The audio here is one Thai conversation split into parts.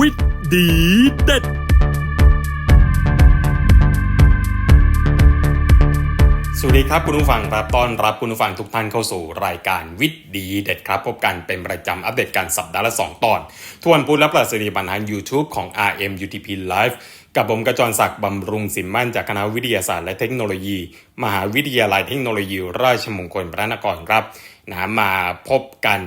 วิทย์ดีเด็ด สวัสดีครับคุณผู้ฟังครับต้อนรับคุณผู้ฟังทุกท่านเข้าสู่รายการวิทย์ดีเด็ดครับ พบกันเป็นประจำอัปเดตการสัปดาห์ละ 2 ตอน ทวนพุธและประสิทธิบันทาง YouTube ของ RMUTP Live กับผมกระจรศักดิ์บำรุงสินมั่นจากคณะวิทยาศาสตร์และเทคโนโลยี มหาวิทยาลัยเทคโนโลยี ราชมงคลพระนครครับนะมาพบกัน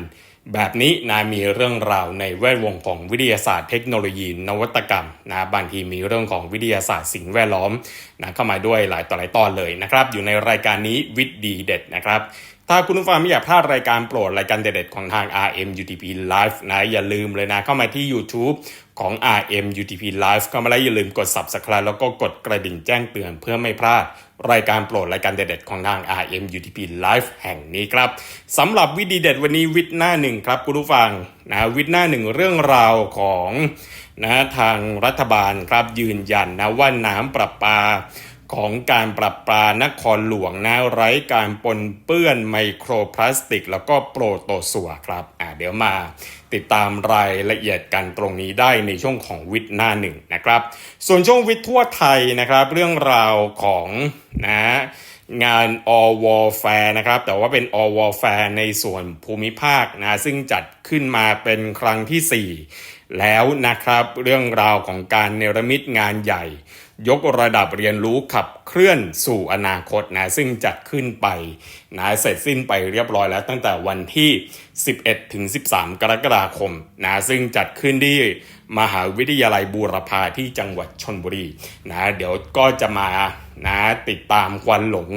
แบบนี้นะมีเรื่องราวในแวดวงของวิทยาศาสตร์เทคโนโลยีนวัตกรรมนะบางทีมีเรื่องของวิทยาศาสตร์สิ่งแวดล้อมนะเข้ามาด้วยหลายต่อหลายตอนเลยนะครับ อยู่ในรายการนี้วิทย์ดีเด็ดนะครับถ้าคุณผู้ฟังไม่อยากพลาดรายการโปรด รายการเด็ดๆของทาง RM UTP Live นะอย่าลืมเลยนะ เข้ามาที่ YouTube ของ RM UTP Live เข้ามาแล้วอย่าลืมกด Subscribe แล้วก็กดกระดิ่งแจ้งเตือนเพื่อไม่พลาด รายการโปรดรายการเด็ดๆของทาง RM UTP Live แห่งนี้ครับสำหรับวิดีเด็ดวันนี้วิดหน้าหนึ่งครับคุณผู้ฟังนะวิดหน้าหนึ่งเรื่องราวของนะทางรัฐบาลครับยืนยันนะว่าน้ำประปา ของการปรับปรานครหลวงนะไร้การปนเปื้อนไมโครพลาสติก แล้วก็โปรโตสัวครับอ่าเดี๋ยวมาติดตามรายละเอียดกันตรงนี้ได้ในช่วงของวิทย์หน้าหนึ่งนะครับ ส่วนช่วงวิทย์ทั่วไทยนะครับ เรื่องราวของนะงานอวแฟร์นะครับแต่ว่าเป็นอวแฟร์ในส่วนภูมิภาคนะซึ่งจัดขึ้นมาเป็นครั้งที่ 4 แล้วนะครับ เรื่องราวของการเนรมิตงานใหญ่ ยกระดับเรียนรู้ขับเคลื่อนสู่อนาคตนะซึ่งจัดขึ้นไปนะเสร็จสิ้นไปเรียบร้อยแล้วตั้งแต่วันที่ 11 ถึง 13 กรกฎาคมนะซึ่งจัดขึ้นที่มหาวิทยาลัยบูรพาที่จังหวัดชนบุรีนะเดี๋ยวก็จะมานะติดตามควันหลง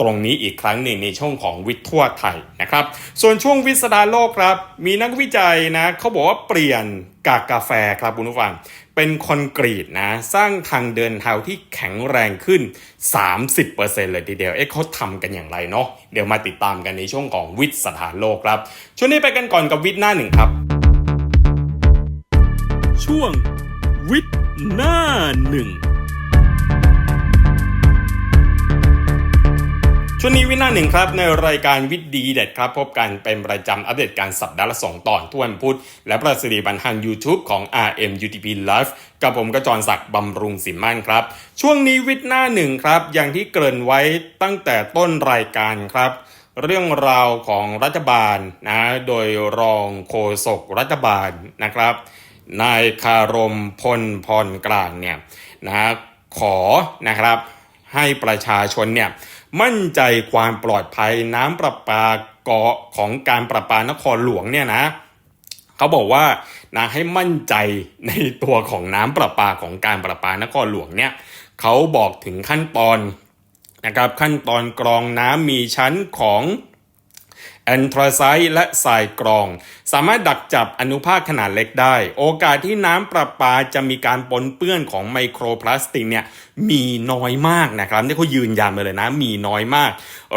ตรงนี้อีกครั้งหนึ่งในช่วงของวิทย์ทั่วไทยนะครับ ส่วนช่วงวิสดาโลกครับ มีนักวิจัยนะเขาบอกว่าเปลี่ยนกากกาแฟครับคุณผู้ฟัง เป็นคอนกรีตนะ สร้างทางเดินเท้าที่แข็งแรงขึ้น 30%เลยทีเดียว เอ๊ะเขาทำกันอย่างไรเนาะเดี๋ยวมาติดตามกันในช่วงของวิทย์สถานโลกครับ ช่วงนี้ไปกันก่อนกับวิทย์หน้าหนึ่งครับ ช่วงวิทย์หน้าหนึ่ง ช่วงนี้วินาหนึ่งครับในรายการวิดีเด็ดครับ พบกันเป็นประจำอัปเดตการสัปดาห์ละ 2 ตอนทุกวันพุธและประสิทธิบันทาง YouTube ของ RM UTP Live กับผมกระจรศักดิ์บำรุงสิมมั่นครับ ช่วงนี้วิทย์หน้าหนึ่งครับ อย่างที่เกริ่นไว้ตั้งแต่ต้นรายการครับ เรื่องราวของรัฐบาลนะโดยรองโฆษกรัฐบาลนะครับนายคารมพลพรกลางเนี่ยนะขอนะครับให้ประชาชนเนี่ย มั่นใจความปลอดภัยน้ำประปาเกาะของการประปานครหลวงเนี่ยนะเขาบอกว่านะให้มั่นใจในตัวของน้ำประปาของการประปานครหลวงเนี่ยเขาบอกถึงขั้นตอนนะครับขั้นตอนกรองน้ำมีชั้นของแอนทราไซต์และทรายกรอง สามารถดักจับอนุภาคขนาดเล็กได้ โอกาสที่น้ำประปาจะมีการปนเปื้อนของไมโครพลาสติกเนี่ยมีน้อยมากนะครับนี่เขายืนยันมาเลยนะมีน้อยมาก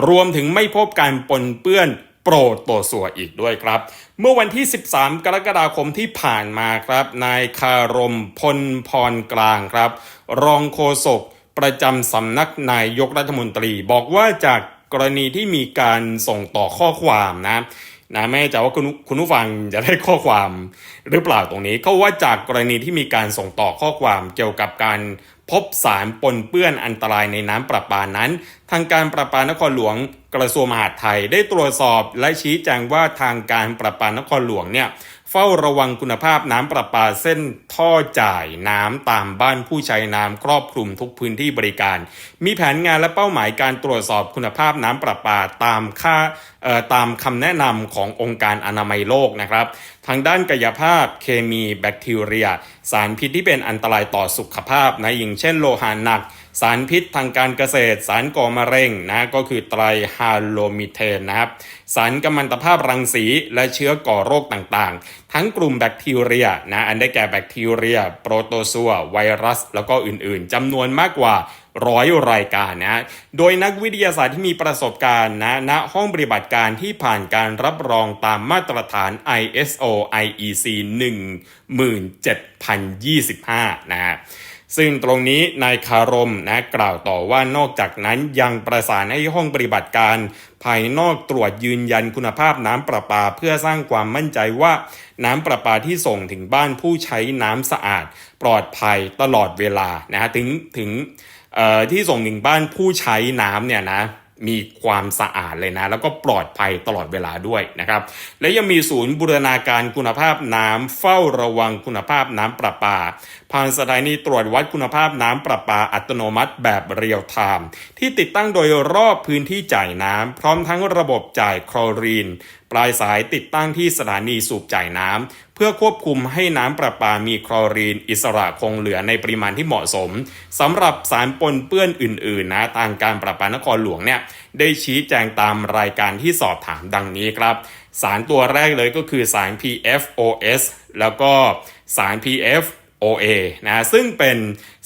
รวมถึงไม่พบการปนเปื้อนโปรโตสัวอีกด้วยครับ เมื่อวันที่ 13 กรกฎาคมที่ผ่านมาครับ นายคารมพลพรกลางครับ รองโฆษกประจำสำนักนายยกรัฐมนตรี บอกว่าจากกรณีที่มีการส่งต่อข้อความนะ นะไม่แน่ใจว่าคุณคุณผู้ฟังจะได้ข้อความหรือเปล่าตรงนี้เขาว่าจากกรณีที่มีการส่งต่อข้อความเกี่ยวกับการพบสารปนเปื้อนอันตรายในน้ำประปานั้น ทางการประปานครหลวงกระทรวงมหาดไทยได้ตรวจสอบและชี้แจงว่าทางการประปานครหลวงเนี่ย เฝ้าระวังคุณภาพน้ำประปาเส้นท่อจ่ายน้ำตามบ้านผู้ใช้น้ำครอบคลุมทุกพื้นที่บริการ มีแผนงานและเป้าหมายการตรวจสอบคุณภาพน้ำประปาตามค่าตามคำแนะนำขององค์การอนามัยโลกนะครับ ทางด้านกายภาพเคมีแบคทีเรีย สารพิษที่เป็นอันตรายต่อสุขภาพนะอย่างเช่นโลหะหนัก สารพิษทางการเกษตร สารก่อมะเร็งนะก็คือไตรฮาโลมิเทนนะครับ สารกัมมันตภาพรังสี และเชื้อก่อโรคต่างๆ ทั้งกลุ่มแบคทีเรียนะอันได้แก่แบคทีเรีย โปรโตซัวไวรัส แล้วก็อื่นๆจำนวนมากกว่าร้อยรายการนะ โดยนักวิทยาศาสตร์ที่มีประสบการณ์นะณห้องปฏิบัติการที่ผ่านการรับรองตามมาตรฐาน ISO IEC 17025 นะฮะ ซึ่งตรงนี้นายคารมนะกล่าวต่อว่านอกจากนั้นยังประสานให้ห้องปฏิบัติการ ภายนอกตรวจยืนยันคุณภาพน้ำประปาเพื่อสร้างความมั่นใจว่า น้ำประปาที่ส่งถึงบ้านผู้ใช้น้ำสะอาด ปลอดภัยตลอดเวลานะฮะถึงถึงที่ส่งถึงบ้านผู้ใช้น้ำเนี่ยนะมีความสะอาดเลยนะ แล้วก็ปลอดภัยตลอดเวลาด้วยนะครับ และยังมีศูนย์บูรณาการคุณภาพน้ำเฝ้าระวังคุณภาพน้ำประปา ผ่านสถานีตรวจวัดคุณภาพน้ำประปาอัตโนมัติแบบเรียลไทม์ที่ติดตั้งโดยรอบพื้นที่จ่ายน้ำพร้อมทั้งระบบจ่ายคลอรีน ปลายสายติดตั้งที่สถานีสูบจ่ายน้ำเพื่อควบคุมให้น้ำประปามีคลอรีน อิสระคงเหลือในปริมาณที่เหมาะสมสำหรับสารปนเปื้อนอื่นๆนะทางการประปานครหลวงเนี่ยได้ชี้แจงตามรายการที่สอบถามดังนี้ครับ สารตัวแรกเลยก็คือสาร PFOS แล้วก็สาร PF OA นะซึ่งเป็น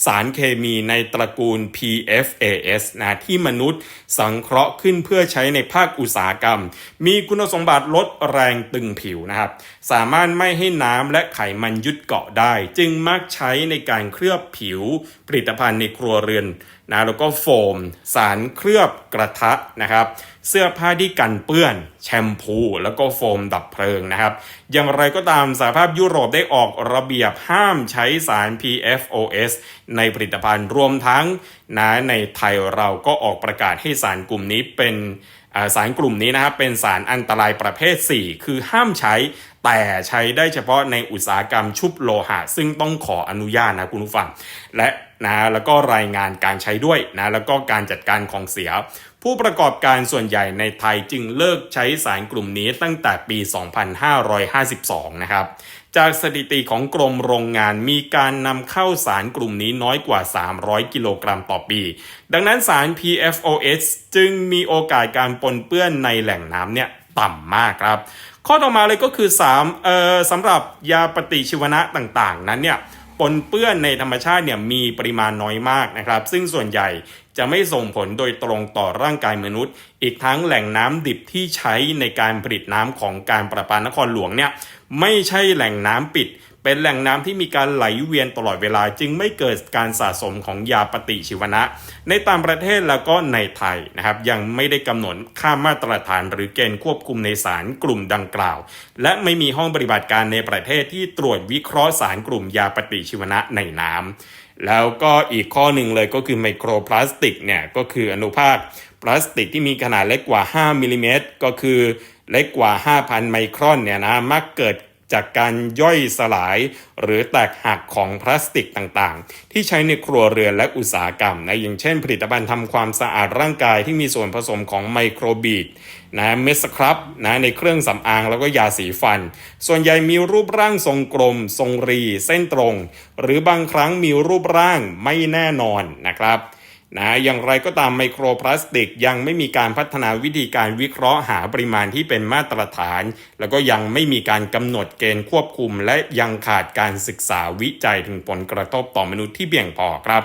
สารเคมีในตระกูล PFAS นะที่มนุษย์สังเคราะห์ขึ้นเพื่อใช้ในภาคอุตสาหกรรม มีคุณสมบัติลดแรงตึงผิวนะครับ สามารถไม่ให้น้ำและไขมันยึดเกาะได้ จึงมักใช้ในการเคลือบผิวผลิตภัณฑ์ในครัวเรือนนะแล้วก็โฟม สารเคลือบกระทะนะครับ เสื้อผ้าที่กันเปื้อน แชมพูแล้วก็โฟมดับเพลิงนะครับ อย่างไรก็ตามสหภาพยุโรปได้ออกระเบียบห้ามใช้สาร PFOS ในผลิตภัณฑ์รวมทั้งนะในไทยเราก็ออกประกาศให้สารกลุ่มนี้เป็นสารกลุ่มนี้นะครับเป็นสารอันตรายประเภท 4 คือห้ามใช้แต่ใช้ได้เฉพาะในอุตสาหกรรมชุบโลหะ ซึ่งต้องขออนุญาตนะคุณผู้ฟัง และนะแล้วก็รายงานการใช้ด้วยนะแล้วก็การจัดการของเสีย ผู้ประกอบการส่วนใหญ่ในไทยจึงเลิกใช้สารกลุ่มนี้ตั้งแต่ปี 2552 นะครับ จากสถิติของกรมโรงงานมีการนำเข้าสารกลุ่มนี้น้อยกว่า 300 กิโลกรัมต่อปี ดังนั้นสาร PFOS จึงมีโอกาสการปนเปื้อนในแหล่งน้ำเนี่ยต่ำมากครับ ข้อต่อมาเลยก็คือ3เอ่อสำหรับยาปฏิชีวนะต่างๆ นั้นเนี่ย ปนเปื้อนในธรรมชาติเนี่ยมีปริมาณน้อยมากนะครับ ซึ่งส่วนใหญ่จะไม่ส่งผลโดยตรงต่อร่างกายมนุษย์ อีกทั้งแหล่งน้ำดิบที่ใช้ในการผลิตน้ำของการประปานครหลวงเนี่ยไม่ใช่แหล่งน้ำปิด เป็นแหล่งน้ำที่มีการไหลเวียนตลอดเวลาจึงไม่เกิดการสะสมของยาปฏิชีวนะ ในต่างประเทศแล้วก็ในไทยนะครับยังไม่ได้กำหนดค่ามาตรฐานหรือเกณฑ์ควบคุมในสารกลุ่มดังกล่าว และไม่มีห้องปฏิบัติการในประเทศที่ตรวจวิเคราะห์สารกลุ่มยาปฏิชีวนะในน้ำแล้วก็อีกข้อหนึ่งเลยก็คือไมโครพลาสติกเนี่ยก็คืออนุภาคพลาสติกที่มีขนาดเล็กกว่า 5มิลิเมตรก็คือเล็กกว่า 5,000 ไมครอนเนี่ยนะมักเกิด จากการย่อยสลาย หรือแตกหักของพลาสติกต่างๆ ที่ใช้ในครัวเรือนและอุตสาหกรรมนะอย่างเช่น ผลิตภัณฑ์ทำความสะอาดร่างกายที่มีส่วนผสมของไมโครบีดนะเมสครับนะในเครื่องสำอางแล้วก็ยาสีฟัน ส่วนใหญ่มีรูปร่างทรงกลม ทรงรี เส้นตรง หรือบางครั้งมีรูปร่างไม่แน่นอนนะครับ นะอย่างไรก็ตามไมโครพลาสติกยังไม่มีการพัฒนาวิธีการวิเคราะห์หาปริมาณที่เป็นมาตรฐาน แล้วก็ยังไม่มีการกำหนดเกณฑ์ควบคุม และยังขาดการศึกษาวิจัยถึงผลกระทบต่อมนุษย์ที่เพียงพอครับ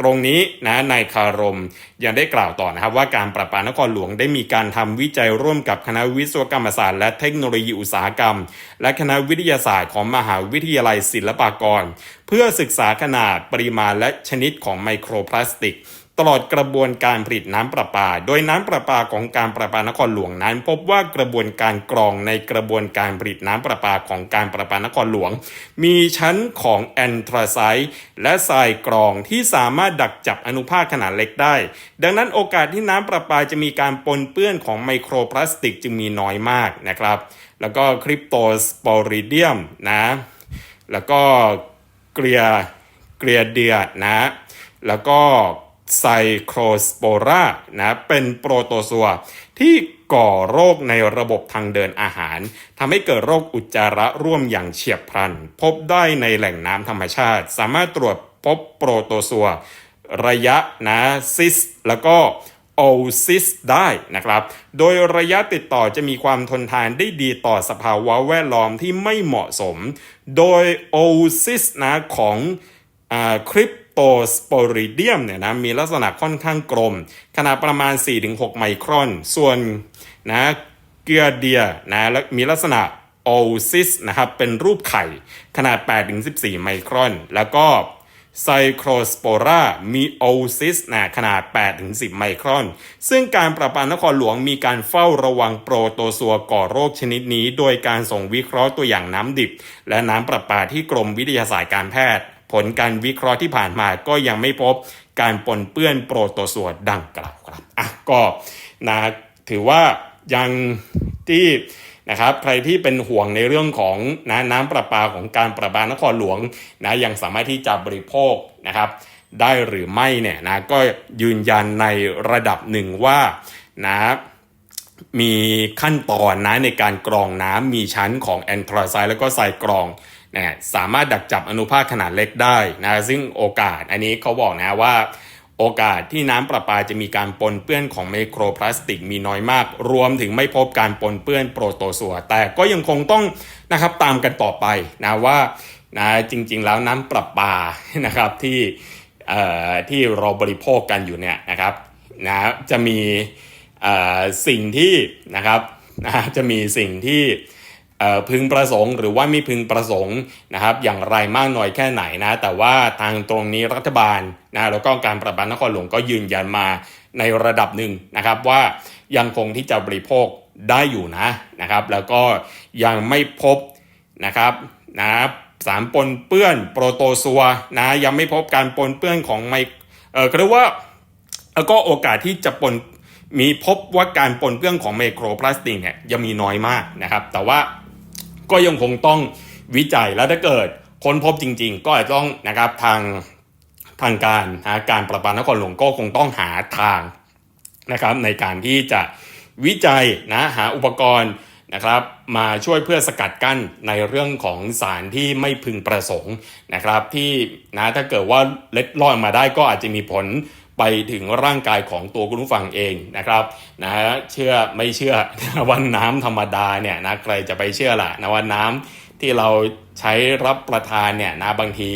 ตรงนี้นะนายคารมยังได้กล่าวต่อนะครับว่าการประปานครหลวงได้มีการทำวิจัยร่วมกับคณะวิศวกรรมศาสตร์และเทคโนโลยีอุตสาหกรรม และคณะวิทยาศาสตร์ของมหาวิทยาลัยศิลปากร เพื่อศึกษาขนาดปริมาณและชนิดของไมโครพลาสติก ตลอดกระบวนการผลิตน้ำประปา โดยน้ำประปาของการประปานครหลวงนั้น พบว่ากระบวนการกรองในกระบวนการผลิตน้ำประปาของการประปานครหลวง มีชั้นของแอนทราไซต์และทรายกรองที่สามารถดักจับอนุภาคขนาดเล็กได้ ดังนั้นโอกาสที่น้ำประปาจะมีการปนเปื้อนของไมโครพลาสติกจึงมีน้อยมากนะครับ แล้วก็คริปโตสปอริเดียมนะ แล้วก็เกลียเกลียเดียนะ แล้วก็ ไซโครสโปรานะเป็นโปรโตซัวที่ก่อโรคในระบบทางเดินอาหารทำให้เกิดโรคอุจจาระร่วมอย่างเฉียบพลัน พบได้ในแหล่งน้ำธรรมชาติ สามารถตรวจพบโปรโตซัวระยะนะซิส แล้วก็โอซิสได้นะครับ โดยระยะติดต่อจะมีความทนทานได้ดีต่อสภาวะแวดล้อมที่ไม่เหมาะสม โดยโอซิสนะของคริป ตสปอริเดียมเนี่ยนะมีลักษณะค่อนข้างกลม ขนาดประมาณ 4-6 ไมครอน ส่วนนะเกียเดียนะและมีลักษณะโอซิสนะครับเป็นรูปไข่ขนาด 8-14 ไมครอน แล้วก็ไซโครสโปรามีโอซิสนะขนาด 8-10 ไมครอน ซึ่งการประปานครหลวงมีการเฝ้าระวังโปรโตซัวก่อโรคชนิดนี้ โดยการส่งวิเคราะห์ตัวอย่างน้ำดิบ และน้ำประปาที่กรมวิทยาศาสตร์การแพทย์ ผลการวิเคราะห์ที่ผ่านมาก็ยังไม่พบการปนเปื้อนโปรโตซัวดังกล่าวครับอะก็นะถือว่ายังที่นะครับใครที่เป็นห่วงในเรื่องของนะน้ำประปาของการประปานครหลวงนะยังสามารถที่จะบริโภคนะครับ ได้หรือไม่เนี่ยนะก็ยืนยันในระดับหนึ่งว่านะมีขั้นตอนนะในการกรองน้ำมีชั้นของแอนทรไซด์แล้วก็ไซกรอง นะสามารถดักจับอนุภาคขนาดเล็กได้นะซึ่งโอกาสอันนี้เขาบอกนะว่า โอกาสที่น้ำประปาจะมีการปนเปื้อนของไมโครพลาสติกมีน้อยมาก รวมถึงไม่พบการปนเปื้อนโปรโตซัวแต่ก็ยังคงต้องนะครับตามกันต่อไปนะว่านะจริงๆแล้วน้ำประปานะครับที่ที่เราบริโภคกันอยู่เนี่ยนะครับนะจะมีสิ่งที่นะครับนะจะมีสิ่งที่ พึงประสงค์ หรือว่าไม่พึงประสงค์นะครับอย่างไรมากน้อยแค่ไหนนะแต่ว่าทางตรงนี้รัฐบาลนะแล้วก็การประปานครหลวงก็ยืนยันมาในระดับหนึ่งนะครับว่ายังคงที่จะบริโภคได้อยู่นะนะครับ แล้วก็ยังไม่พบนะครับนะสารปนเปื้อนโปรโตซัวนะยังไม่พบการปนเปื้อนของไมเออเรียกว่าแล้วก็โอกาสที่จะปนมีพบว่าการปนเปื้อนของไมโครพลาสติกเนี่ยยังมีน้อยมากนะครับ แต่ว่า ก็ยังคงต้องวิจัยแล้วถ้าเกิดค้นพบจริง ๆ ก็อาจจะต้องนะครับทางทางการนะการประปานครหลวงก็คงต้องหาทางนะครับในการที่จะวิจัยนะหาอุปกรณ์นะครับมาช่วยเพื่อสกัดกั้นในเรื่องของสารที่ไม่พึงประสงค์นะครับที่นะถ้าเกิดว่าเล็ดลอดมาได้ก็อาจจะมีผล ไปถึงร่างกายของตัวคุณผู้ฟังเองนะครับนะเชื่อไม่เชื่อว่าน้ำธรรมดาเนี่ยนะใครจะไปเชื่อล่ะนะว่าน้ำที่เราใช้รับประทานเนี่ยนะบางที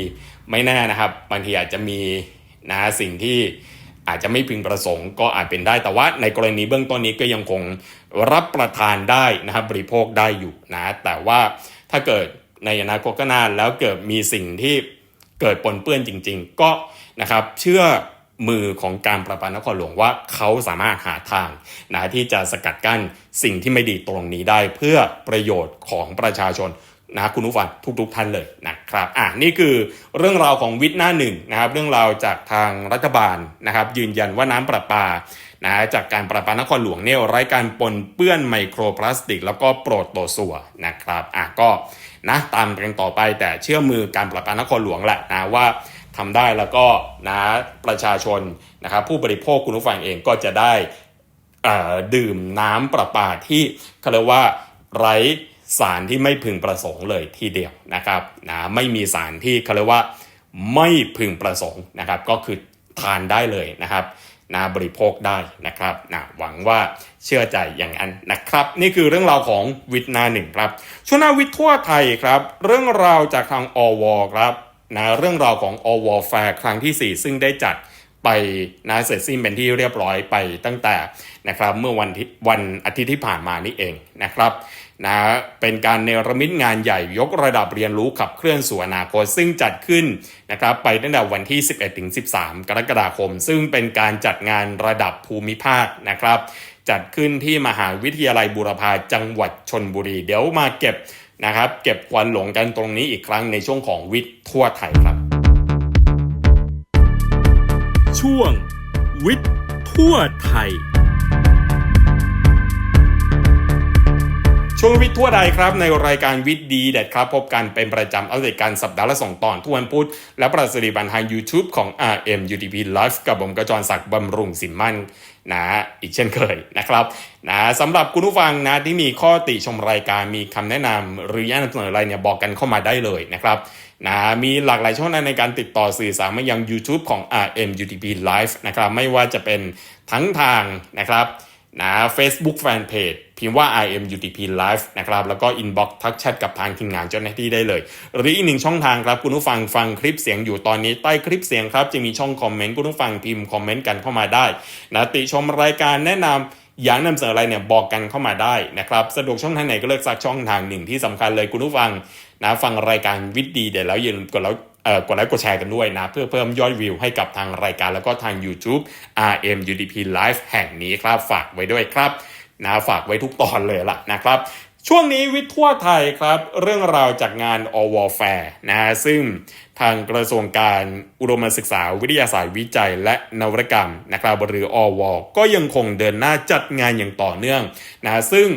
ไม่แน่นะครับ บางทีอาจจะมีนะสิ่งที่อาจจะไม่พึงประสงค์ก็อาจเป็นได้แต่ว่าในกรณีเบื้องต้นนี้ก็ยังคงรับประทานได้นะครับบริโภคได้อยู่นะแต่ว่าถ้าเกิดในอนาคตข้านแล้วเกิดมีสิ่งที่เกิดปนเปื้อนจริง ๆ ก็นะครับเชื่อ มือของการประปานครหลวงว่าเขาสามารถหาทางนะที่จะสกัดกั้นสิ่งที่ไม่ดีตรงนี้ได้เพื่อประโยชน์ของประชาชนนะคุณผู้ฟังทุกๆทท่านเลยนะครับอะนี่คือเรื่องราวของวิทย์หน้าหนึ่งนะครับเรื่องราวจากทางรัฐบาลนะครับยืนยันว่าน้ำประปานะจากการประปานครหลวงเนี่ยไร้การปนเปื้อนไมโครพลาสติก แล้วก็โปรโตซัวนะครับอะก็นะตามกันต่อไปแต่เชื่อมือการประปานครหลวงแหละนะว่า ทำได้แล้วก็นะประชาชนนะครับผู้บริโภคคุณผู้ฟังเองก็จะได้ดื่มน้ำประปาที่เขาเรียกว่าไร้สารที่ไม่พึงประสงค์เลยทีเดียวนะครับนะไม่มีสารที่เขาเรียกว่าไม่พึงประสงค์นะครับ ก็คือทานได้เลยนะครับนะบริโภคได้นะครับนะหวังว่าเชื่อใจอย่างนั้นนะครับ นี่คือเรื่องราวของวิทนาหนึ่งครับช่วงหน้าวิทย์ทั่วไทยครับ เรื่องราวจากทางอวครับ นะเรื่องราวของอวแฟร์ครั้งที่ 4 ซึ่งได้จัดไปนะเสร็จสิ้นเป็นที่เรียบร้อยไปตั้งแต่นะครับเมื่อวันที่วันอาทิตย์ที่ผ่านมานี่เองนะครับนะเป็นการเนรมิตงานใหญ่ยกระดับเรียนรู้ขับเคลื่อนสู่อนาคตซึ่งจัดขึ้นนะครับไปตั้งแต่วันที่ 11-13 กรกฎาคม ซึ่งเป็นการจัดงานระดับภูมิภาคนะครับ จัดขึ้นที่มหาวิทยาลัยบูรพาจังหวัดชนบุรี เดี๋ยวมาเก็บ นะครับ เก็บควันหลงกันตรงนี้อีกครั้งในช่วงของวิทย์ทั่วไทยครับ ช่วงวิทย์ทั่วไทย ช่วงวิทย์ทั่วไทยครับ ในรายการวิทย์ดีเด็ดครับ พบกันเป็นประจำอัปเดตการสัปดาห์ละสองตอนทุกวันพุธและประสิทธิบันทาง YouTube ของ RM UTP Live กับผมกระจรศักดิ์บำรุงสิมมั่น นะอีกเช่นเคยนะครับนะสำหรับคุณผู้ฟังนะที่มีข้อติชมรายการมีคำแนะนำหรืออยากนำเสนออะไรเนี่ยบอกกันเข้ามาได้เลยนะครับนะมีหลากหลายช่องทางในการติดต่อสื่อสารมายัง YouTube ของ RM UTP Live นะครับไม่ว่าจะเป็นทั้งทางนะครับนะ Facebook Fanpage พิมพ์ว่า IM UTP Live นะครับแล้วก็ inbox ทักแชทกับทางทีมงานเจ้าหน้าที่ได้เลย หรืออีกหนึ่งช่องทางครับคุณผู้ฟังฟังคลิปเสียงอยู่ตอนนี้ใต้คลิปเสียงครับจะมีช่องคอมเมนต์คุณผู้ฟังพิมพ์คอมเมนต์กันเข้ามาได้นะติชมรายการแนะนำอยากนำเสนออะไรเนี่ยบอกกันเข้ามาได้นะครับสะดวกช่องทางไหนก็เลือกสักช่องทางหนึ่งที่สำคัญเลยคุณผู้ฟังนะฟังรายการวิทย์ดีเดี๋ยวแล้วอย่าลืมกดแล้วเอ่อกดไลค์กดแชร์กันด้วยนะ เพื่อเพิ่มยอดวิวให้กับทางรายการแล้วก็ทาง YouTube RM UDP Live แห่งนี้ครับ ฝากไว้ด้วยครับ นะฝากไว้ทุกตอนเลยล่ะนะครับ ช่วงนี้วิทย์ทั่วไทยครับ เรื่องราวจากงานอวอแฟร์นะซึ่งทางกระทรวงการอุดมศึกษาวิทยาศาสตร์วิจัย และนวัตกรรมนะครับหรืออวก็ยังคงเดินหน้าจัดงานอย่างต่อเนื่องนะซึ่ง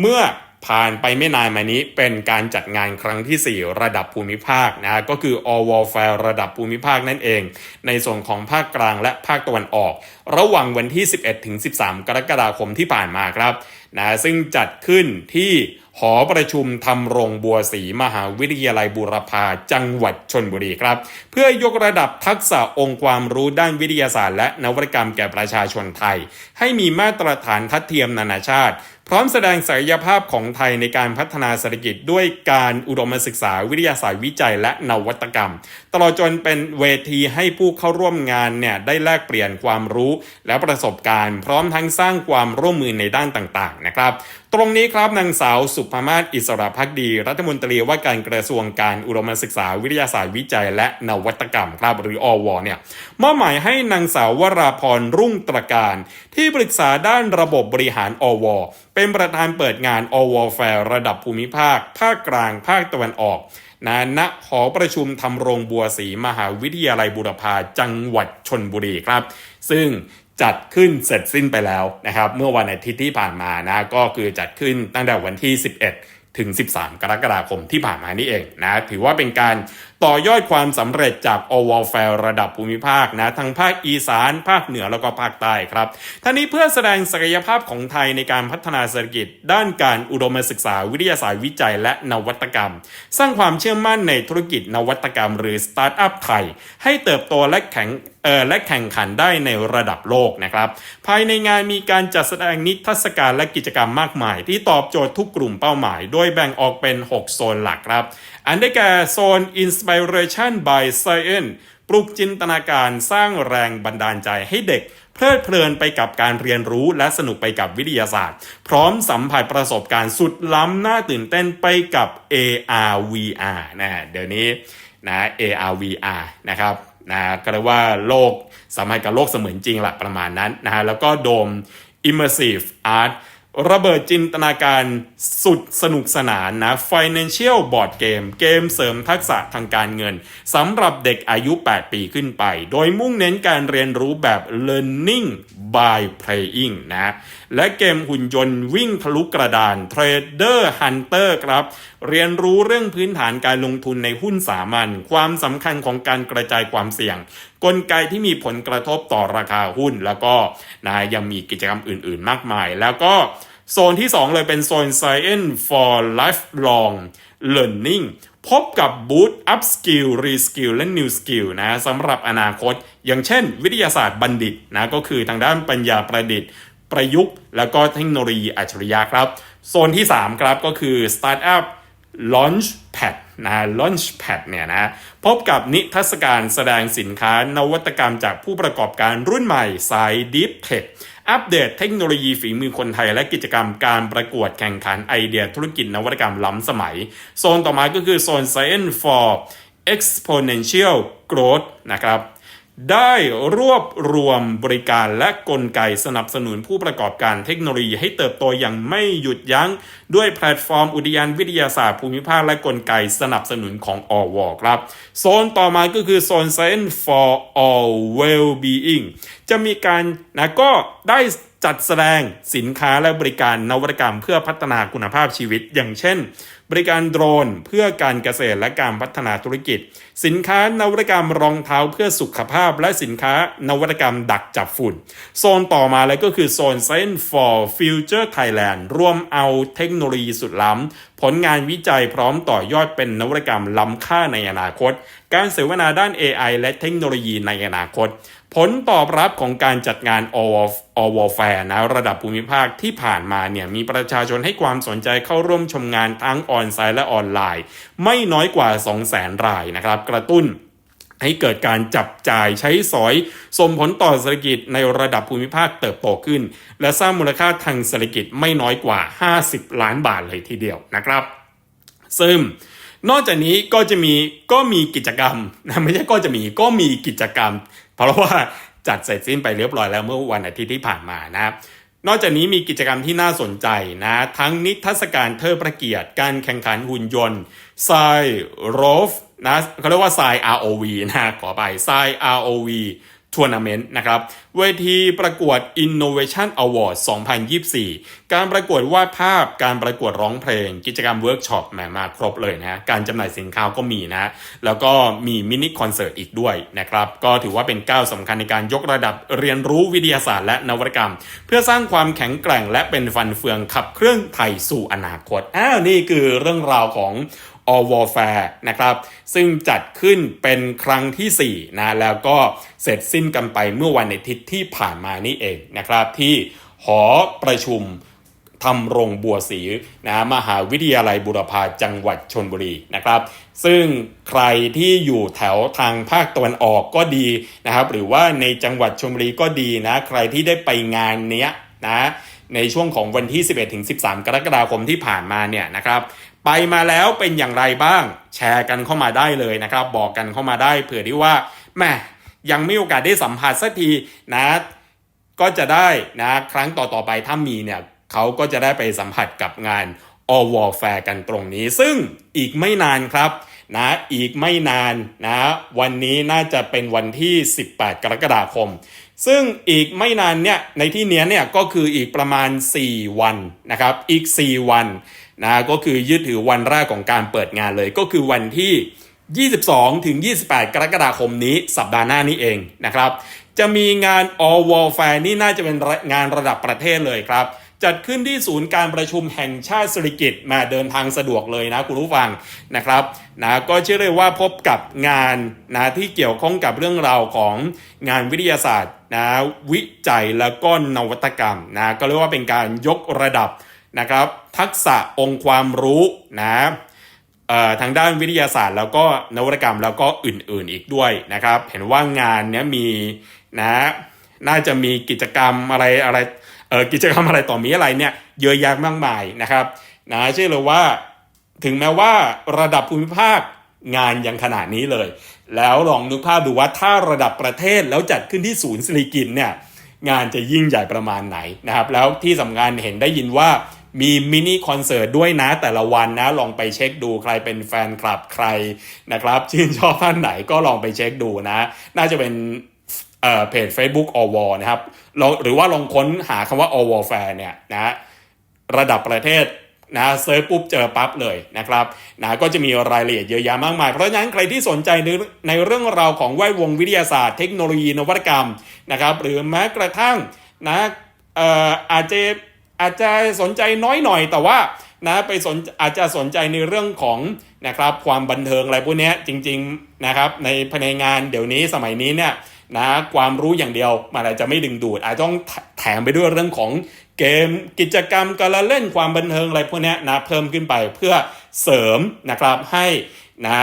เมื่อ ผ่านไปไม่นานมานี้เป็นการจัดงานครั้งที่ 4 ระดับภูมิภาคนะก็คืออวแฟร์ระดับภูมิภาคนั่นเอง ในส่วนของภาคกลางและภาคตะวันออก ระหว่างวันที่ 11 ถึง 13 กรกฎาคมที่ผ่านมาครับนะซึ่งจัดขึ้นที่หอประชุมทำรงบัวศรีมหาวิทยาลัยบูรพาจังหวัดชนบุรีครับ เพื่อยกระดับทักษะองค์ความรู้ด้านวิทยาศาสตร์และนวัตกรรมแก่ประชาชนไทย ให้มีมาตรฐานทัดเทียมนานาชาติ พร้อมแสดงศักยภาพของไทยในการพัฒนาเศรษฐกิจด้วยการอุดมศึกษาวิทยาศาสตร์วิจัยและนวัตกรรม ตลอดจนเป็นเวทีให้ผู้เข้าร่วมงานเนี่ยได้แลกเปลี่ยนความรู้และประสบการณ์ พร้อมทั้งสร้างความร่วมมือในด้านต่างๆนะครับตรงนี้ครับนางสาวสุภามาศอิสระพักดี รัฐมนตรีว่าการกระทรวงการอุดมศึกษาวิทยาศาสตร์วิจัย และนวัตกรรมครับหรืออวเนี่ยมอบหมายให้นางสาววราพรรุ่งตระการ ที่ปรึกษาด้านระบบบริหารอวเป็นประธานเปิดงานอวแฟร์ระดับภูมิภาค ภาคกลางภาคตะวันออก นะณหอประชุมทำรงบัวศรีมหาวิทยาลัยบุรพาจังหวัดชนบุรีครับ ซึ่งจัดขึ้นเสร็จสิ้นไปแล้วนะครับ เมื่อวันอาทิตย์ที่ผ่านมานะก็คือจัดขึ้นตั้งแต่วันที่ 11 ถึง 13 กรกฎาคมที่ผ่านมานี่เองนะถือว่าเป็นการ ต่อยอดความสำเร็จจากอวแฟร์ระดับภูมิภาคนะทั้งภาคอีสาน ภาคเหนือแล้วก็ภาคใต้ครับท่านี้เพื่อแสดงศักยภาพของไทยในการพัฒนาเศรษฐกิจ ด้านการอุดมศึกษาวิทยาศาสตร์วิจัยและนวัตกรรม สร้างความเชื่อมั่นในธุรกิจนวัตกรรม หรือสตาร์ทอัพไทย ให้เติบโตและแข็งและแข่งขันได้ในระดับโลกนะครับ ภายในงานมีการจัดแสดงนิทรรศการและกิจกรรมมากมาย ที่ตอบโจทย์ทุกกลุ่มเป้าหมาย โดยแบ่งออกเป็น 6 โซนหลักครับ อันได้แก่โซน Inspiration by Science ปลุกจินตนาการสร้างแรงบันดาลใจให้เด็ก เพลิดเพลินไปกับการเรียนรู้และสนุกไปกับวิทยาศาสตร์ พร้อมสัมผัสประสบการณ์สุดล้ำน่าตื่นเต้นไปกับ AR VR นะเดี๋ยวนี้นะ AR VR นะครับนะก็เรียกว่าโลกสัมผัสกับโลกเสมือนจริงหลักประมาณนั้นนะฮะแล้วก็โดม Immersive Art ระเบิดจินตนาการสุดสนุกสนานนะ Financial Board Game เกมเสริมทักษะทางการเงินสำหรับเด็กอายุ 8 ปีขึ้นไป โดยมุ่งเน้นการเรียนรู้แบบ learning by playing นะและเกมหุ่นยนต์วิ่งทะลุกระดาน Trader Hunter ครับ เรียนรู้เรื่องพื้นฐานการลงทุนในหุ้นสามัญความสำคัญของการกระจายความเสี่ยง กลไกที่มีผลกระทบต่อราคาหุ้น แล้วก็นะยังมีกิจกรรมอื่น ๆ มากมาย แล้วก็โซนที่ 2 เลยเป็นโซน Science for Lifelong Learning พบกับบูธ Upskill Reskill และ New Skill นะสำหรับอนาคต อย่างเช่นวิทยาศาสตร์บัณฑิตนะก็คือทางด้านปัญญาประดิษฐ์ ประยุกต์ แล้วก็เทคโนโลยีอัจฉริยะครับ โซนที่ 3 ครับก็คือ Startup Launchpad นะ Launchpad เนี่ยนะพบกับนิทรรศการแสดงสินค้านวัตกรรมจากผู้ประกอบการรุ่นใหม่สาย Deep Tech อัปเดตเทคโนโลยีฝีมือคนไทย และกิจกรรมการประกวดแข่งขันไอเดียธุรกิจนวัตกรรมล้ำสมัย โซนต่อมาก็คือโซน Science for Exponential Growth นะครับ ได้รวบรวมบริการและกลไกสนับสนุนผู้ประกอบการเทคโนโลยีให้เติบโตอย่างไม่หยุดยัง้ง ด้วยแพลตฟอร์มอุทยานวิทยาศาสตร์ภูมิภาคและกลไกสนับสนุนของอวครับ โซนต่อมาก็คือโซน Science for All Well-being จะมีการนะก็ได้จัดแสดงสินค้าและบริการนวัตกรรมเพื่อพัฒนาคุณภาพชีวิต อย่างเช่น บริการโดรนเพื่อการเกษตรและการพัฒนาธุรกิจ สินค้านวัตกรรมรองเท้าเพื่อสุขภาพ และสินค้านวัตกรรมดักจับฝุ่น โซนต่อมาเลยก็คือโซน Science for Future Thailand รวมเอาเทคโนโลยีสุดล้ำ ผลงานวิจัยพร้อมต่อยอดเป็นนวัตกรรมล้ำค่าในอนาคต การเสวนาด้าน AI และเทคโนโลยีในอนาคต ผลตอบรับของการจัดงานอวอวแฟร์นะระดับภูมิภาคที่ผ่านมาเนี่ยมีประชาชนให้ความสนใจเข้าร่วมชมงานทั้งออนไซต์และออนไลน์ ไม่น้อยกว่า 2 0 0 0 0 0 รายนะครับ กระตุ้นให้เกิดการจับจ่ายใช้สอยส่งผลต่อเศรษฐกิจในระดับภูมิภาคเติบโตขึ้น และสร้างมูลค่าทางเศรษฐกิจไม่น้อยกว่า 50 ล้านบาทเลยทีเดียวนะครับ ซึ่งนอกจากนี้ก็จะมีก็มีกิจกรรมนะไม่ใช่ก็จะมีก็มีกิจกรรม เพราะว่าจัดเสร็จสิ้นไปเรียบร้อยแล้วเมื่อวันอาทิตย์ที่ผ่านมานะนอกจากนี้มีกิจกรรมที่น่าสนใจนะ ทั้งนิทรรศการเทิดพระเกียรติ การแข่งขันหุ่นยนต์ไซโรฟนะเขาเรียกว่าไซ ROV นะขอไปไซ ROV ทัวร์นาเมนต์นะครับ เวทีประกวด Innovation Award 2024 การประกวดวาดภาพ การประกวดร้องเพลง กิจกรรมเวิร์กช็อปแหมมาครบเลยนะ การจำหน่ายสินค้าก็มีนะ แล้วก็มีมินิคอนเสิร์ตอีกด้วยนะครับ ก็ถือว่าเป็นก้าวสำคัญในการยกระดับเรียนรู้วิทยาศาสตร์และนวัตกรรม เพื่อสร้างความแข็งแกร่งและเป็นฟันเฟืองขับเครื่องไทยสู่อนาคต อ้าวนี่คือเรื่องราวของ อวอร์แฟร์นะครับซึ่งจัดขึ้นเป็นครั้งที่4นะแล้วก็เสร็จสิ้นกันไปเมื่อวันอาทิตย์ที่ผ่านมานี่เองนะครับที่หอประชุมทำรงบัวศรีนะมหาวิทยาลัยบุรพาจังหวัดชนบุรีนะครับ ซึ่งใครที่อยู่แถวทางภาคตะวันออกก็ดีนะครับ หรือว่าในจังหวัดชลบุรีก็ดีนะใครที่ได้ไปงานเนี้ยนะในช่วงของวันที่ 11ถึง13 กรกฎาคมที่ผ่านมาเนี่ยนะครับ ไปมาแล้วเป็นอย่างไรบ้าง แชร์กันเข้ามาได้เลยนะครับ บอกกันเข้ามาได้เผื่อที่ว่าแม่ยังไม่โอกาสได้สัมผัสสักทีนะ ก็จะได้นะครั้งต่อๆไปถ้ามีเนี่ยเขาก็จะได้ไปสัมผัสกับงาน All War Fair กันตรงนี้ ซึ่งอีกไม่นานครับนะอีกไม่นานนะวันนี้น่าจะเป็นวันที่ 18 กรกฎาคม ซึ่งอีกไม่นานเนี่ยในที่เนี้ยเนี่ยก็คืออีกประมาณ 4 วันนะครับอีก 4 วัน นะก็คือยึดถือวันแรกของการเปิดงานเลย ก็คือวันที่ 22 ถึง 28 กรกฎาคมนี้สัปดาห์หน้านี้เองนะครับ จะมีงาน All War Fair นี่น่าจะเป็นงานระดับประเทศเลยครับ จัดขึ้นที่ศูนย์การประชุมแห่งชาติสิริกิตมาเดินทางสะดวกเลยนะคุณผู้ฟังนะครับนะก็เชื่อเลยว่าพบกับงานนะที่เกี่ยวข้องกับเรื่องราวของงานวิทยาศาสตร์นะวิจัยแล้วก็นวัตกรรมนะก็เรียกว่าเป็นการยกระดับ นะครับทักษะองค์ความรู้นะทางด้านวิทยาศาสตร์ แล้วก็นวัตกรรมแล้วก็อื่นๆอีกด้วยนะครับ เห็นว่างานนี้มีนะน่าจะมีกิจกรรมอะไรอะไรเออกิจกรรมอะไรต่อมีอะไรเนี่ยเยอะแยะมากมายนะครับนะเชื่อเลยว่าถึงแม้ว่าระดับภูมิภาคงานยังขนาดนี้เลย แล้วลองนึกภาพดูว่าถ้าระดับประเทศแล้วจัดขึ้นที่ศูนย์สิริกินเนี่ยงานจะยิ่งใหญ่ประมาณไหนนะครับ แล้วที่สำคัญเห็นได้ยินว่า มีมินิคอนเสิร์ตด้วยนะแต่ละวันนะ ลองไปเช็คดูใครเป็นแฟนคลับใครนะครับ ชื่นชอบท่านไหนก็ลองไปเช็คดูนะ น่าจะเป็นเพจ Facebook a w a r นะครับ หรือว่าลองค้นหาคำว่า a w a r Fair เนี่ยนะระดับประเทศนะเซิร์ชปุ๊บเจอปั๊บเลยนะครับนะก็จะมีรายละเอียดเยอะแยะมากมาย เพราะฉะนั้นใครที่สนใจในในเรื่องราวของแวดวงวิทยาศาสตร์เทคโนโลยีนวัตกรรมนะครับ หรือแม้กระทั่งนะเอ่ออาจจะ อาจจะสนใจน้อยหน่อยแต่ว่านะไปสนอาจจะสนใจในเรื่องของนะครับความบันเทิงอะไรพวกนี้จริงๆนะครับในภายในงานเดี๋ยวนี้สมัยนี้เนี่ยนะความรู้อย่างเดียวมันอาจจะไม่ดึงดูด อาจต้องแถมไปด้วยเรื่องของเกมกิจกรรมการเล่นความบันเทิงอะไรพวกนี้นะเพิ่มขึ้นไปเพื่อเสริมนะครับให้นะ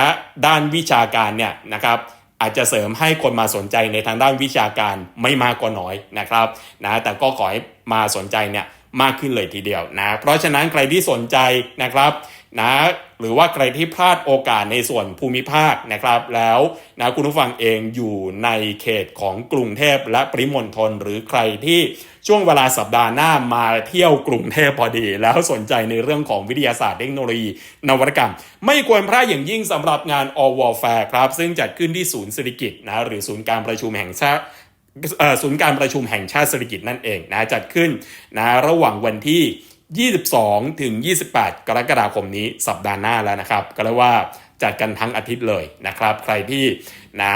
ด้านวิชาการเนี่ยนะครับอาจจะเสริมให้คนมาสนใจในทางด้านวิชาการไม่มากก็น้อยนะครับนะแต่ก็ขอให้มาสนใจเนี่ย มากขึ้นเลยทีเดียวนะ เพราะฉะนั้นใครที่สนใจนะครับนะหรือว่าใครที่พลาดโอกาสในส่วนภูมิภาคนะครับ แล้วนะคุณผู้ฟังเองอยู่ในเขตของกรุงเทพและปริมณฑลหรือใครที่ช่วงเวลาสัปดาห์หน้ามาเที่ยวกรุงเทพพอดี แล้วสนใจในเรื่องของวิทยาศาสตร์เทคโนโลยี นวัตกรรม ไม่ควรพลาดอย่างยิ่งสำหรับงาน All War Fair ครับ ซึ่งจัดขึ้นที่ศูนย์สิริกิตนะหรือศูนย์การประชุมแห่งชาติ ศูนย์การประชุมแห่งชาติสิริกิตนั่นเองนะจัดขึ้นนะระหว่างวันที่ 22 ถึง 28 กรกฎาคมนี้สัปดาห์หน้าแล้วนะครับ ก็เรียกว่าจัดกันทั้งอาทิตย์เลยนะครับ ใครที่นะ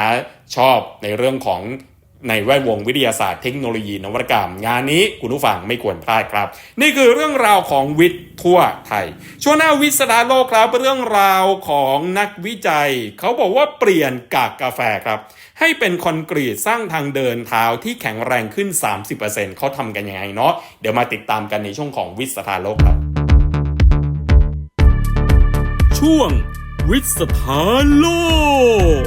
ชอบในเรื่องของในแวดวงวิทยาศาสตร์เทคโนโลยีนวัตกรรม งานนี้คุณผู้ฟังไม่ควรพลาดครับ นี่คือเรื่องราวของวิทย์ทั่วไทย ช่วงหน้าวิสดาโลกครับเรื่องราวของนักวิจัย เขาบอกว่าเปลี่ยนกากกาแฟครับ ให้เป็นคอนกรีตสร้างทางเดินเท้าที่แข็งแรงขึ้น 30%เขาทำกันยังไงเนาะเดี๋ยวมาติดตามกันในช่วงของวิสดาโลกครับ ช่วงวิสถานโลก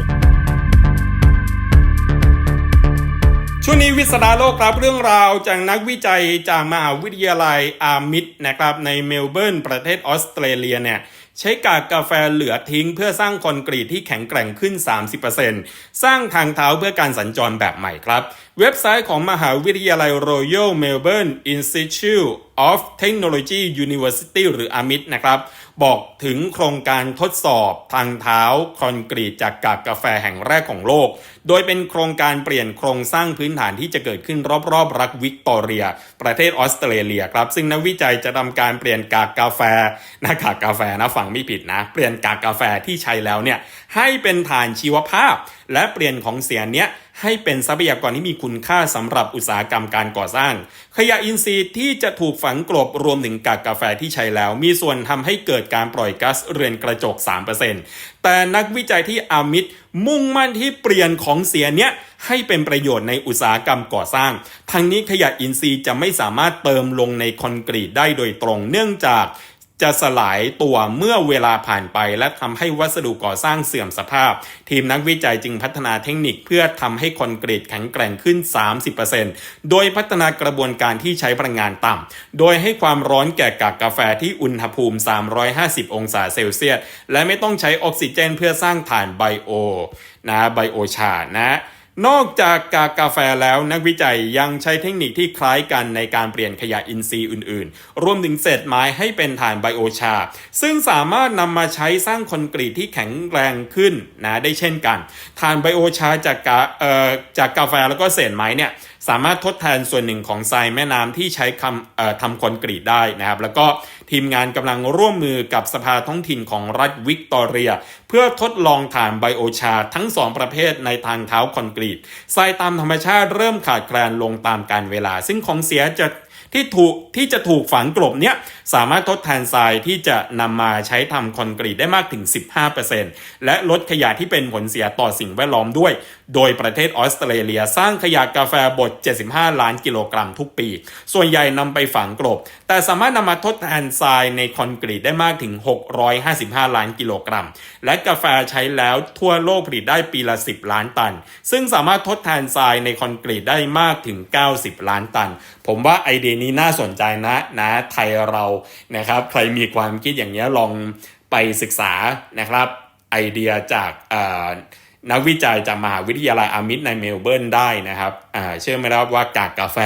ช่วงนี้วิสดาโลกครับเรื่องราวจากนักวิจัยจากมหาวิทยาลัยอาร์มิดนะครับในเมลเบิร์นประเทศออสเตรเลียเนี่ย ใช้กากกาแฟเหลือทิ้งเพื่อสร้างคอนกรีตที่แข็งแกร่งขึ้น 30%สร้างทางเท้าเพื่อการสัญจรแบบใหม่ครับ เว็บไซต์ของมหาวิทยาลัย Royal Melbourne Institute of Technology University หรือ AMIT นะครับ บอกถึงโครงการทดสอบทางเท้าคอนกรีตจากกากกาแฟแห่งแรกของโลก โดยเป็นโครงการเปลี่ยนโครงสร้างพื้นฐานที่จะเกิดขึ้นรอบๆ รัฐวิกตอเรีย ประเทศออสเตรเลียครับ ซึ่งนักวิจัยจะทำการเปลี่ยนกากกาแฟนะกากกาแฟนะฟังไม่ผิดนะ เปลี่ยนกากกาแฟที่ใช้แล้วเนี่ยให้เป็นถ่านชีวภาพ และเปลี่ยนของเสียเนี้ย ให้เป็นทรัพยากรที่มีคุณค่าสำหรับอุตสาหกรรมการก่อสร้าง ขยะอินทรีย์ที่จะถูกฝังกลบรวมถึงกากกาแฟที่ใช้แล้ว มีส่วนทำให้เกิดการปล่อยก๊าซเรือนกระจก 3%แต่นักวิจัยที่อามิดมุ่งมั่นที่เปลี่ยนของเสียเนี้ยให้เป็นประโยชน์ในอุตสาหกรรมก่อสร้าง ทั้งนี้ขยะอินทรีย์จะไม่สามารถเติมลงในคอนกรีตได้โดยตรงเนื่องจาก จะสลายตัวเมื่อเวลาผ่านไป และทำให้วัสดุก่อสร้างเสื่อมสภาพ ทีมนักวิจัยจึงพัฒนาเทคนิคเพื่อทำให้คอนกรีตแข็งแกร่งขึ้น 30%โดยพัฒนากระบวนการที่ใช้พลังงานต่ำโดยให้ความร้อนแก่กากกาแฟที่อุณหภูมิ 350 องศาเซลเซียส และไม่ต้องใช้ออกซิเจนเพื่อสร้างถ่านไบโอนะไบโอชานะ นอกจากกากาแฟแล้วนักวิจัยยังใช้เทคนิคที่คล้ายกันในการเปลี่ยนขยะอินทรีย์อื่นๆ รวมถึงเศษไม้ให้เป็นถ่านไบโอชา ซึ่งสามารถนำมาใช้สร้างคอนกรีตที่แข็งแรงขึ้นนะได้เช่นกันถ่านไบโอชาจากกาเอ่อจากกาแฟแล้วก็เศษไม้เนี่ยสามารถทดแทนส่วนหนึ่งของทรายแม่น้ำที่ใช้คำเอ่อทำคอนกรีตได้นะครับ แล้วก็ ทีมงานกำลังร่วมมือกับสภาท้องถิ่นของรัฐวิกตอเรีย เพื่อทดลองถ่านไบโอชาทั้งสองประเภทในทางเท้าคอนกรีตทรายตามธรรมชาติเริ่มขาดแคลนลงตามกาลเวลา ซึ่งของเสียจะที่ถูกที่จะถูกฝังกลบเนี้ยสามารถทดแทนทรายที่จะนำมาใช้ทำคอนกรีตได้มากถึง 15%และลดขยะที่เป็นผลเสียต่อสิ่งแวดล้อมด้วย โดยประเทศออสเตรเลียสร้างขยะกาแฟบด 75 ล้านกิโลกรัมทุกปี ส่วนใหญ่นำไปฝังกลบ แต่สามารถนำมาทดแทนทรายในคอนกรีตได้มากถึง 655 ล้านกิโลกรัม และกาแฟใช้แล้วทั่วโลกผลิตได้ปีละ 10 ล้านตัน ซึ่งสามารถทดแทนทรายในคอนกรีตได้มากถึง 90 ล้านตัน ผมว่าไอเดียนี้น่าสนใจนะนะไทยเรานะครับ ใครมีความคิดอย่างนี้ลองไปศึกษานะครับไอเดียจากเอ่อ นักวิจัยจากมหาวิทยาลัยอามิดในเมลเบิร์นได้นะครับเชื่อไหมครับว่ากากกาแฟ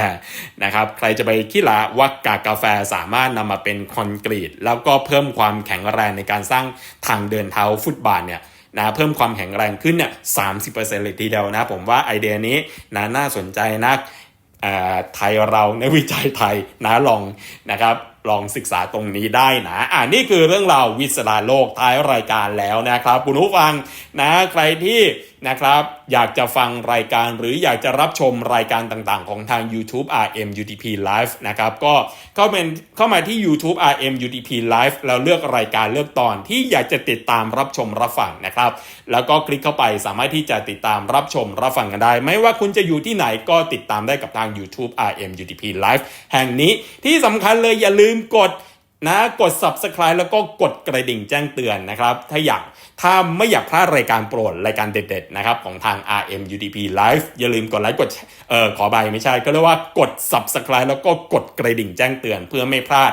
นะครับ ใครจะไปคิดละว่ากากกาแฟสามารถนำมาเป็นคอนกรีต แล้วก็เพิ่มความแข็งแรงในการสร้างทางเดินเท้าฟุตบาทเนี่ยนะเพิ่มความแข็งแรงขึ้นเนี่ยสามสิบเปอร์เซ็นต์เลยทีเดียวนะผมว่าไอเดียนี้นะน่าสนใจนักไทยเราในวิจัยไทยนะลองนะครับ ลองศึกษาตรงนี้ได้นะอ่านี่คือเรื่องราววิสราโลกท้ายรายการแล้วนะครับ คุณผู้ฟังนะใครที่ นะครับ อยากจะฟังรายการหรืออยากจะรับชมรายการต่างๆ ของทาง YouTube RM UTP Live นะครับ ก็เข้าเป็นเข้ามาที่ YouTube RM UTP Live แล้วเลือกรายการเลือกตอนที่อยากจะติดตามรับชมรับฟังนะครับ แล้วก็คลิกเข้าไปสามารถที่จะติดตามรับชมรับฟังกันได้ ไม่ว่าคุณจะอยู่ที่ไหนก็ติดตามได้กับทาง YouTube RM UTP Live แห่งนี้ที่สำคัญเลยอย่าลืมกดนะกด subscribe แล้วก็กดกระดิ่งแจ้งเตือนนะครับ ถ้าอยาก ถ้าไม่อยากพลาดรายการโปรด รายการเด็ดๆนะครับของทาง RM UDP Live อย่าลืมกดไลค์กดเอ่อขอใบไม่ใช่ก็เรียกว่ากด subscribe แล้วก็กดกระดิ่งแจ้งเตือน เพื่อไม่พลาด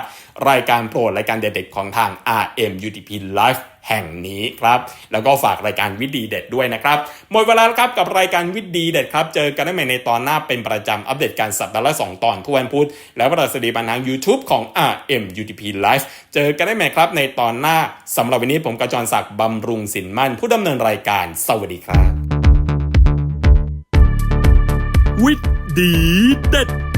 รายการโปรด รายการเด็ดๆของทาง RM UDP Live แห่งนี้ครับแล้วก็ฝากรายการวิดีเด็ดด้วยนะครับหมดเวลาแล้วครับกับรายการวิดีเด็ดครับเจอกันได้ใหม่ในตอนหน้าเป็นประจำอัปเดตการสัปดาห์ละ 2 ตอนทุกวันพุธและประสดีบันทาง YouTube ของ RM UDP Live เจอกันได้ใหม่ครับในตอนหน้าสำหรับวันนี้ผมกระจรศักดิ์บำรุงสินมั่น ผู้ดำเนินรายการ สวัสดีครับ วิดีเด็ด